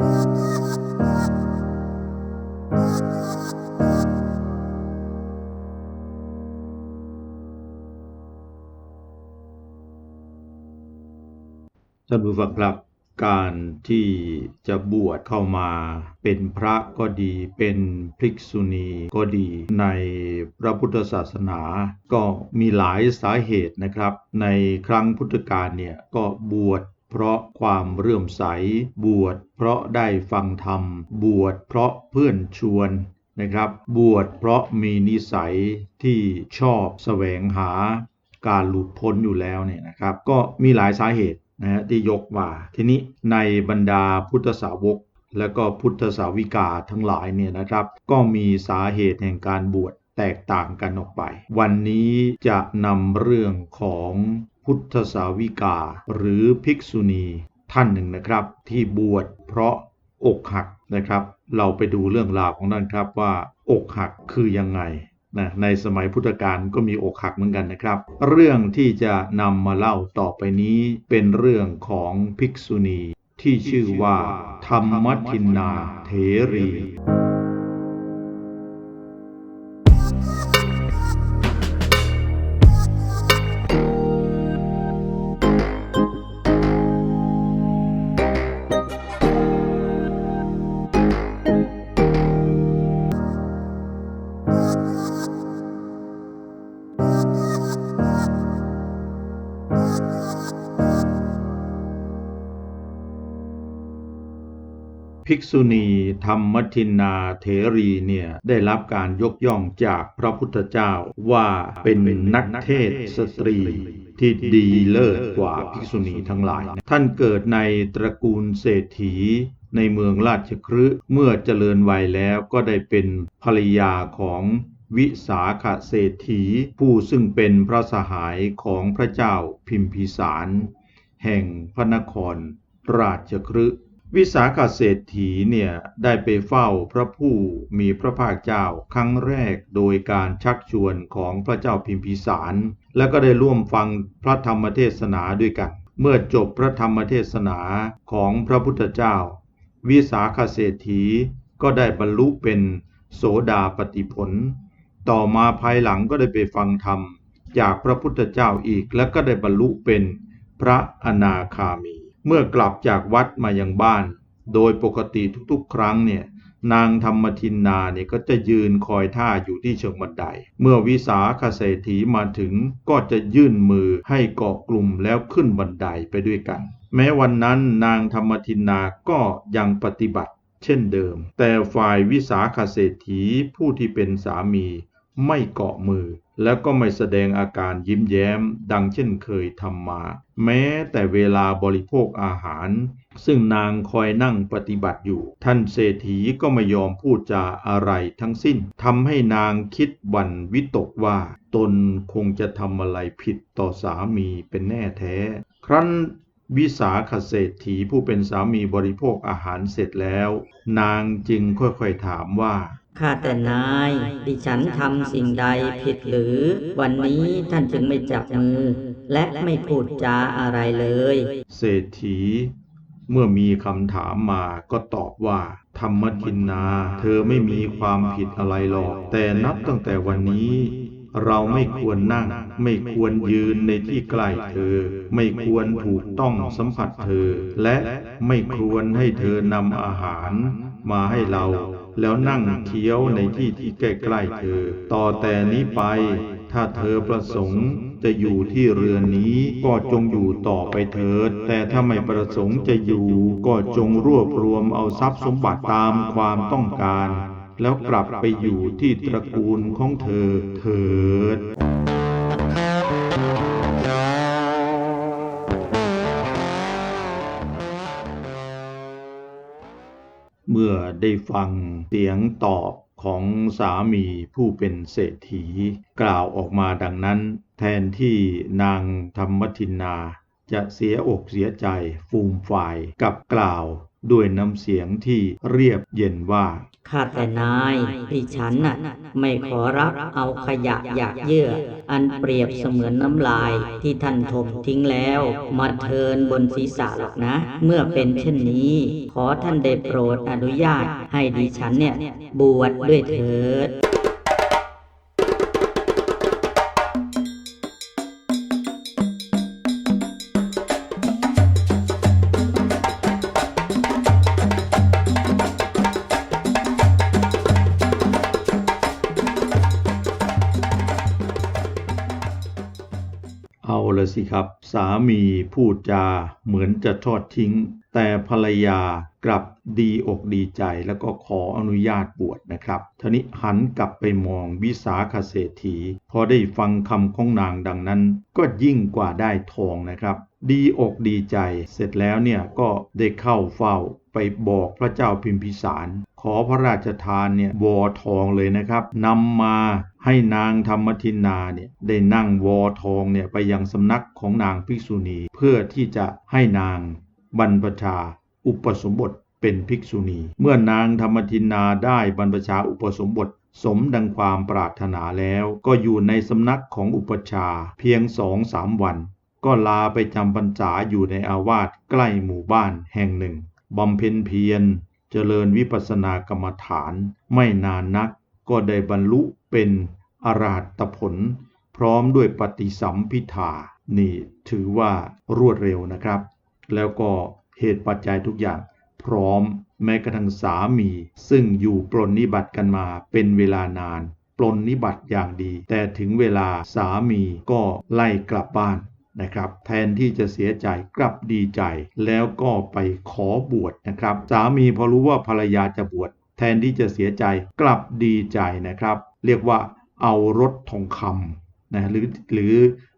ท่านผู้ฟังครับการที่จะบวชเข้ามาเป็นพระก็ดีเป็นภิกษุณีก็ดีในพระพุทธศาสนา ก็มีหลายสาเหตุนะครับ ในครั้งพุทธกาลเนี่ยก็บวช เพราะความเรื่อมใส บวชเพราะได้ฟังธรรม บวชเพราะเพื่อนชวนนะครับ บวชเพราะมีนิสัยที่ชอบแสวงหาการหลุดพ้นอยู่แล้วเนี่ยนะครับ ก็มีหลายสาเหตุนะฮะที่ยกมาทีนี้ในบรรดาพุทธสาวก และก็พุทธสาวิกาทั้งหลายเนี่ยนะครับ ก็มีสาเหตุแห่งการบวชแตกต่างกันออกไป วันนี้จะนำเรื่องของ พุทธสาวิกา หรือภิกษุณีท่านหนึ่งนะครับ ที่บวชเพราะอกหักนะครับ เราไปดูเรื่องราวของท่านครับว่าอกหักคือยังไงนะในสมัยพุทธกาลก็มีอกหักเหมือนกันนะครับ เรื่องที่จะนำมาเล่าต่อไปนี้เป็นเรื่องของภิกษุณีที่ชื่อว่า ธรรมทินนาเถรี ภิกษุณีธรรมทินนาเถรีเนี่ยได้รับการยกย่องจากพระพุทธเจ้าว่าเป็นนักเทศสตรีที่ดีเลิศกว่าภิกษุณีทั้งหลาย ท่านเกิดในตระกูลเศรษฐีในเมืองราชคฤห์เมื่อเจริญวัยแล้วก็ได้เป็นภรรยาของวิสาขาเศรษฐีผู้ซึ่งเป็นพระสหายของพระเจ้าพิมพิสาร แห่งพระนครราชคฤห์ วิสาขเศรษฐีเนี่ยได้ไปเฝ้าพระผู้มีพระภาคเจ้าครั้งแรกโดยการชักชวนของพระเจ้าพิมพิสาร แล้วก็ได้ร่วมฟังพระธรรมเทศนาด้วยกัน เมื่อจบพระธรรมเทศนาของพระพุทธเจ้า วิสาขเศรษฐีก็ได้บรรลุเป็นโสดาปติผล ต่อมาภายหลังก็ได้ไปฟังธรรม จากพระพุทธเจ้าอีกและก็ได้บรรลุเป็นพระอนาคามี เมื่อกลับจากวัดมายังบ้าน โดยปกติทุกๆ ครั้งเนี่ยนางธรรมทินนาเนี่ยก็จะยืนคอยท่าอยู่ที่เชิงบันได เมื่อวิสาขเศรษฐีมาถึงก็จะยื่นมือให้เกาะกลุ่มแล้วขึ้นบันไดไปด้วยกัน แม้วันนั้นนางธรรมทินนาก็ยังปฏิบัติ เช่นเดิม แต่ฝ่ายวิสาขเศรษฐีผู้ที่เป็นสามีไม่เกาะมือ แล้วก็ไม่แสดงอาการยิ้มแย้มดังเช่นเคยทำมา แม้แต่เวลาบริโภคอาหาร ซึ่งนางคอยนั่งปฏิบัติอยู่ ท่านเศรษฐีก็ไม่ยอมพูดจาอะไรทั้งสิ้นทำให้นางคิดวันวิตกว่า ตนคงจะทำอะไรผิดต่อสามีเป็นแน่แท้ ครั้นวิสาขเศรษฐีผู้เป็นสามีบริโภคอาหารเสร็จแล้ว นางจึงค่อยๆถามว่าข้าแต่นาย ดิฉันทำสิ่งใดผิดหรือ วันนี้ท่านจึงไม่จับมือ และไม่พูดจาอะไรเลย เศรษฐี เมื่อมีคำถามมาก็ตอบว่า ธรรมทินนา เธอไม่มีความผิดอะไรหรอก แต่นับตั้งแต่วันนี้เราไม่ควรนั่ง ไม่ควรยืนในที่ใกล้เธอ ไม่ควรถูกต้องสัมผัสเธอ และไม่ควรให้เธอนำอาหารมาให้เรา แล้วนั่งเคี้ยวในที่ที่ใกล้ๆเธอ ต่อแต่นี้ไป ถ้าเธอประสงค์จะอยู่ที่เรือนนี้ก็จงอยู่ต่อไปเถิด แต่ถ้าไม่ประสงค์จะอยู่ ก็จงรวบรวมเอาทรัพย์สมบัติตามความต้องการ แล้วกลับไปอยู่ที่ตระกูลของเธอเถิด ได้ฟังเสียงตอบของสามีผู้เป็นเศรษฐี กล่าวออกมาดังนั้น แทนที่นางธรรมทินนา จะเสียอกเสียใจฟูมฝ่ายกับกล่าว ด้วยน้ำเสียงที่เรียบเย็นว่า ข้าแต่นายดิฉันน่ะไม่ขอรับเอาขยะอยากเยื่อ อันเปรียบเสมือนน้ำลายที่ท่านถมทิ้งแล้ว มาเทินบนศีรษะหรอกนะ เมื่อเป็นเช่นนี้ ขอท่านได้โปรดอนุญาตให้ดิฉันเนี่ยบวชดด้วยเถิด เอาละสิครับ สามีพูดจาเหมือนจะทอดทิ้ง แต่ภรรยากลับดีอกดีใจแล้วก็ขออนุญาตบวชนะครับทีนี้หันกลับไปมองวิสาขเศรษฐี พอได้ฟังคำของนางดังนั้น ก็ยิ่งกว่าได้ทองนะครับ ดีอกดีใจเสร็จแล้วเนี่ยก็ได้เข้าเฝ้าไปบอกพระเจ้าพิมพิสาร ขอพระราชทานเนี่ยวอทองเลยนะครับนำมา ให้นางธรรมทินนาเนี่ยได้นั่งวอทองเนี่ยไปยังสำนักของนางภิกษุณี เพื่อที่จะให้นางบรรพชาอุปสมบทเป็นภิกษุณี เมื่อนางธรรมทินนาได้บรรพชาอุปสมบทสมดังความปรารถนาแล้วก็อยู่ในสำนักของอุปชาเพียงสองสามวัน ก็ลาไปจำพรรษาอยู่ในอาวาสใกล้หมู่บ้านแห่งหนึ่งบำเพ็ญเพียร เจริญวิปัสสนากรรมฐาน ไม่นานนักก็ได้บรรลุ เป็นอรหัตผล พร้อมด้วยปฏิสัมพิธานี่ถือว่ารวดเร็วนะครับ แล้วก็เหตุปัจจัยทุกอย่างพร้อมแม้กระทั่งสามี ซึ่งอยู่ปลนนิบัติกันมาเป็นเวลานานปลนนิบัติอย่างดี แต่ถึงเวลาสามีก็ไล่กลับบ้านนะครับ แทนที่จะเสียใจกลับดีใจ แล้วก็ไปขอบวชนะครับ สามีพอรู้ว่าภรรยาจะบวชแทนที่จะเสียใจกลับดีใจนะครับ เรียกว่าเอารถทองคำนะหรือหรือ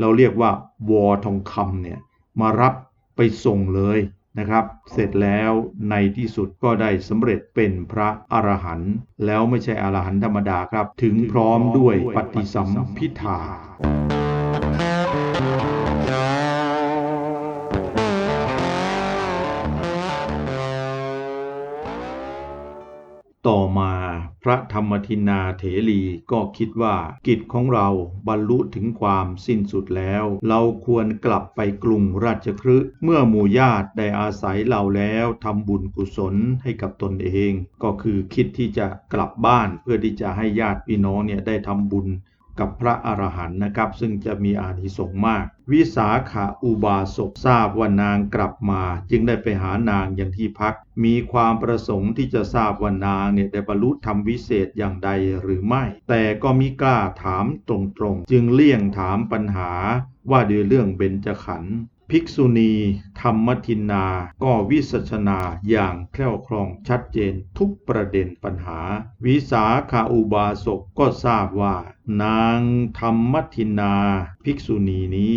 เราเรียกว่าวอทองคำเนี่ยมารับไปส่งเลยนะครับ เสร็จแล้วในที่สุดก็ได้สำเร็จเป็นพระอรหันต์แล้วไม่ใช่อรหันต์ธรรมดาครับ ถึงพร้อมด้วยปฏิสัมพิธาต่อมา พระธรรมทินาเถรีก็คิดว่ากิจของเราบรรลุถึงความสิ้นสุดแล้ว เราควรกลับไปกรุงราชคฤห์เมื่อหมู่ญาติได้อาศัยเราแล้วทำบุญกุศลให้กับตนเอง ก็คือคิดที่จะกลับบ้านเพื่อที่จะให้ญาติพี่น้องเนี่ยได้ทำบุญ กับพระอรหันต์นะครับ ซึ่งจะมีอานิสงส์มาก วิสาขาอุบาสกทราบว่านางกลับมา จึงได้ไปหานางอย่างที่พัก มีความประสงค์ที่จะทราบว่านางเนี่ยได้บรรลุธรรมวิเศษอย่างใดหรือไม่ แต่ก็มิกล้าถามตรงๆ จึงเลี่ยงถามปัญหาว่าด้วยเรื่องเบญจขันธ์ ภิกษุณีธรรมทินนา ก็วิสัชนาอย่างแคล่วคล่องชัดเจนทุกประเด็นปัญหา วิสาขาอุบาสกก็ทราบว่า นางธรรมทินนา ภิกษุณีนี้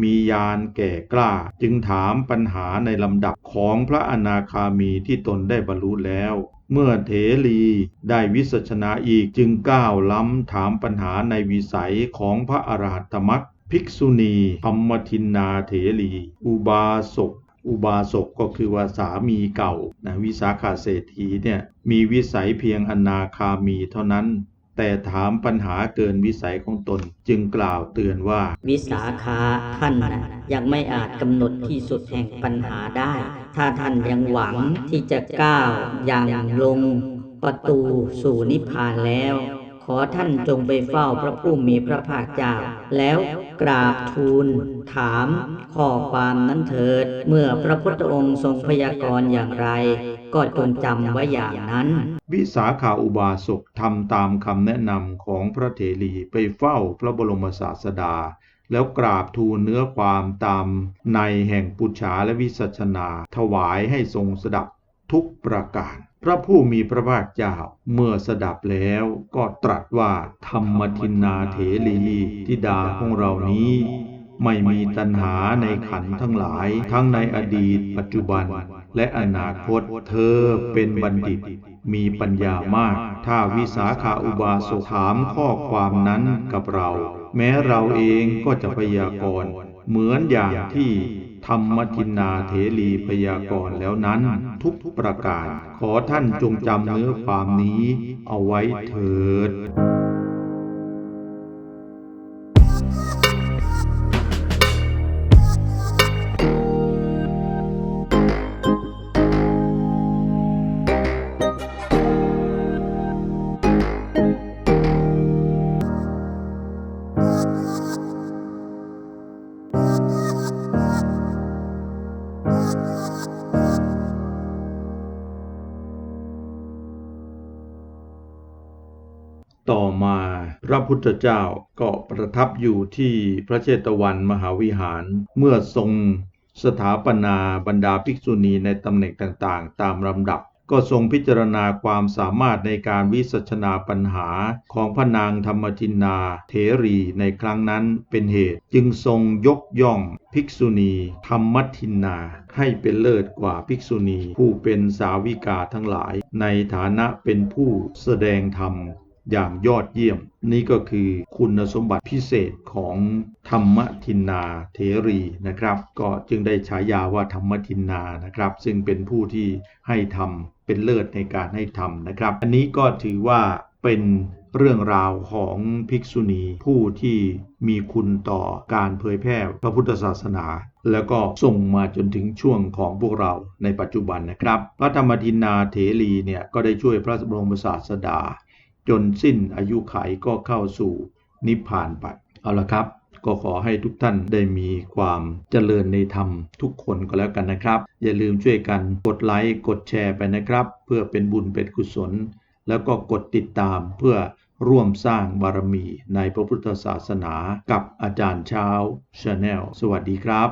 มียานแก่กล้า จึงถามปัญหาในลำดับของพระอนาคามีที่ตนได้บรรลุแล้ว เมื่อเถรีได้วิสัชนาอีกจึงก้าวล้ำถามปัญหาในวิสัยของพระอรหัตมรรค ภิกษุณีธรรมทินนาเถรี อุบาสกอุบาสกก็คือว่าสามีเก่านะวิสาขาเศรษฐีเนี่ยมีวิสัยเพียงอนาคามีเท่านั้น แต่ถามปัญหาเกินวิสัยของตน จึงกล่าวเตือนว่า วิสาขาท่านนะยังไม่อาจกำหนดที่สุดแห่งปัญหาได้ ถ้าท่านยังหวังที่จะก้าวอย่างลงประตูสู่นิพพานแล้ว อท่านจงไปเฝ้าพระผู้มีพระภาคเจ้า แล้วกราบทูล ถามข้อความนั้นเถิด เมื่อพระพุทธองค์ทรงพยากรณ์อย่างไร ก็จงจำไว้อย่างนั้น วิสาขาอุบาสกทำตามคำแนะนำของพระเถรีไปเฝ้าพระบรมศาสดา แล้วกราบทูลเนื้อความตามในแห่งปุจฉาและวิสัชนา ถวายให้ทรงสดับ ทุกประการ พระผู้มีพระภาคเจ้าเมื่อสดับแล้วก็ตรัสว่าธรรมทินนาเถรีทิดาของเรานี้ไม่มีตัณหาในขันทั้งหลาย ทั้งในอดีต ปัจจุบัน และอนาคตเธอเป็นบัณฑิต มีปัญญามาก ถ้าวิสาขาอุบาสกถามข้อความนั้นกับเรา แม้เราเองก็จะพยากรณ์เหมือนอย่างที่ธรรมทินนาเถรีพยากรณ์แล้วนั้น ทุกประการ ขอท่านจงจำเนื้อความนี้เอาไว้เถิด พุทธเจ้าก็ประทับอยู่ที่พระเชตวันมหาวิหาร เมื่อทรงสถาปนาบรรดาภิกษุณีในตำแหน่งต่างๆ ตามลำดับ ก็ทรงพิจารณาความสามารถในการวิสัชนาปัญหาของพระนางธรรมทินนาเถรีในครั้งนั้นเป็นเหตุ จึงทรงยกย่องภิกษุณีธรรมทินนาให้เป็นเลิศกว่าภิกษุณีผู้เป็นสาวิกาทั้งหลาย ในฐานะเป็นผู้แสดงธรรม อย่างยอดเยี่ยม นี่ก็คือคุณสมบัติพิเศษของธรรมทินนาเถรีนะครับ ก็จึงได้ฉายาว่าธรรมทินนานะครับ ซึ่งเป็นผู้ที่ให้ธรรมเป็นเลิศในการให้ธรรมนะครับ อันนี้ก็ถือว่าเป็นเรื่องราวของภิกษุณีผู้ที่มีคุณต่อการเผยแพร่พระพุทธศาสนา แล้วก็ส่งมาจนถึงช่วงของพวกเราในปัจจุบันนะครับ พระธรรมทินนาเถรีเนี่ยก็ได้ช่วยพระบรมศาสดา จนสิ้นอายุขัยก็เข้าสู่นิพพานไปเอาละครับ ก็ขอให้ทุกท่านได้มีความเจริญในธรรมทุกคนก็แล้วกันนะครับ อย่าลืมช่วยกันกดไลค์กดแชร์ไปนะครับ เพื่อเป็นบุญเป็นกุศล แล้วก็กดติดตามเพื่อร่วมสร้างบารมีในพระพุทธศาสนากับอาจารย์เช้าชาแนลสวัสดีครับ